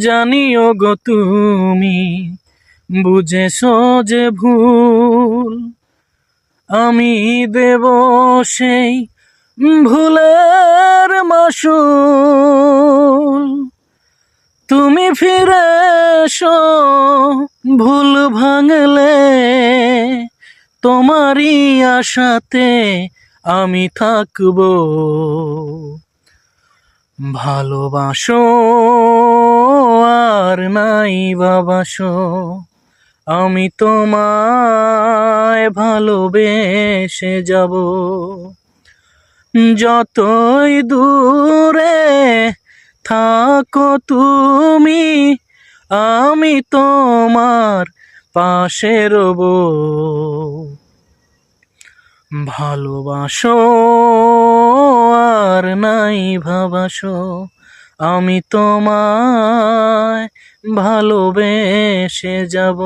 জানিও গো তুমি, বুঝেছ যে ভুল। আমি দেব সেই ভুলের মাসুল। তুমি ফিরে এসো ভুল ভাঙলে, তোমারই আশাতে আমি থাকব। ভালোবাসো আর নাই বাবাসো আমি তোমায় ভালোবেসে যাব। যতই দূরে থাকো তুমি, আমি তোমার পাশে রব। ভালোবাসো আর নাই ভাবাসো আমি তোমায় ভালোবেসে যাব।